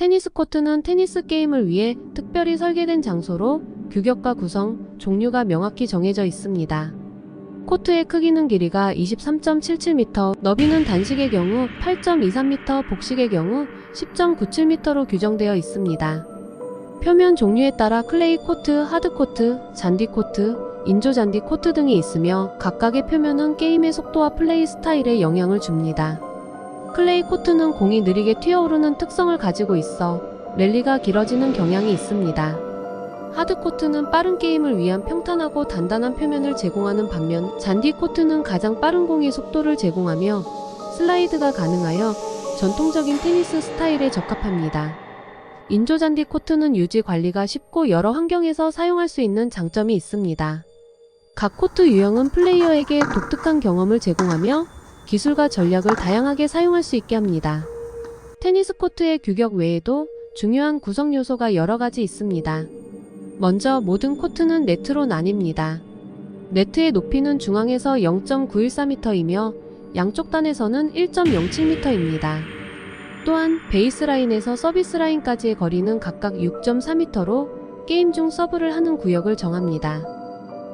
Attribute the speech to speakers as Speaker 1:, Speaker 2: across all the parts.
Speaker 1: 테니스 코트는 테니스 게임을 위해 특별히 설계된 장소로 규격과 구성, 종류가 명확히 정해져 있습니다. 코트의 크기는 길이가 23.77m, 너비는 단식의 경우 8.23m, 복식의 경우 10.97m로 규정되어 있습니다. 표면 종류에 따라 클레이 코트, 하드 코트, 잔디 코트, 인조 잔디 코트 등이 있으며 각각의 표면은 게임의 속도와 플레이 스타일에 영향을 줍니다. 클레이 코트는 공이 느리게 튀어오르는 특성을 가지고 있어 랠리가 길어지는 경향이 있습니다. 하드 코트는 빠른 게임을 위한 평탄하고 단단한 표면을 제공하는 반면 잔디 코트는 가장 빠른 공의 속도를 제공하며 슬라이드가 가능하여 전통적인 테니스 스타일에 적합합니다. 인조 잔디 코트는 유지 관리가 쉽고 여러 환경에서 사용할 수 있는 장점이 있습니다. 각 코트 유형은 플레이어에게 독특한 경험을 제공하며 기술과 전략을 다양하게 사용할 수 있게 합니다. 테니스 코트의 규격 외에도 중요한 구성 요소가 여러 가지 있습니다. 먼저 모든 코트는 네트로 나뉩니다. 네트의 높이는 중앙에서 0.914m이며 양쪽 단에서는 1.07m입니다. 또한 베이스라인에서 서비스라인까지의 거리는 각각 6.4m로 게임 중 서브를 하는 구역을 정합니다.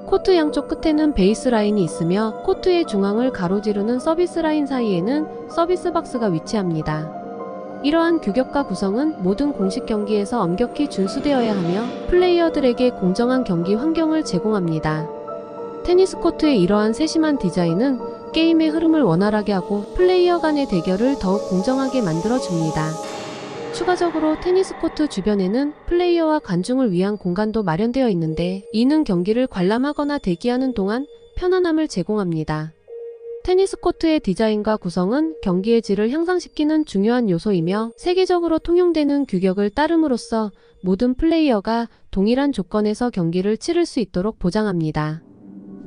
Speaker 1: 코트 양쪽 끝에는 베이스 라인이 있으며 코트의 중앙을 가로지르는 서비스 라인 사이에는 서비스 박스가 위치합니다. 이러한 규격과 구성은 모든 공식 경기에서 엄격히 준수되어야 하며 플레이어들에게 공정한 경기 환경을 제공합니다. 테니스 코트의 이러한 세심한 디자인은 게임의 흐름을 원활하게 하고 플레이어 간의 대결을 더욱 공정하게 만들어줍니다. 추가적으로 테니스 코트 주변에는 플레이어와 관중을 위한 공간도 마련되어 있는데 이는 경기를 관람하거나 대기하는 동안 편안함을 제공합니다. 테니스 코트의 디자인과 구성은 경기의 질을 향상시키는 중요한 요소이며 세계적으로 통용되는 규격을 따름으로써 모든 플레이어가 동일한 조건에서 경기를 치를 수 있도록 보장합니다.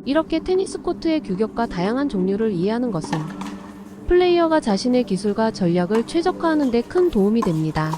Speaker 1: 이렇게 테니스 코트의 규격과 다양한 종류를 이해하는 것은 플레이어가 자신의 기술과 전략을 최적화하는 데 큰 도움이 됩니다.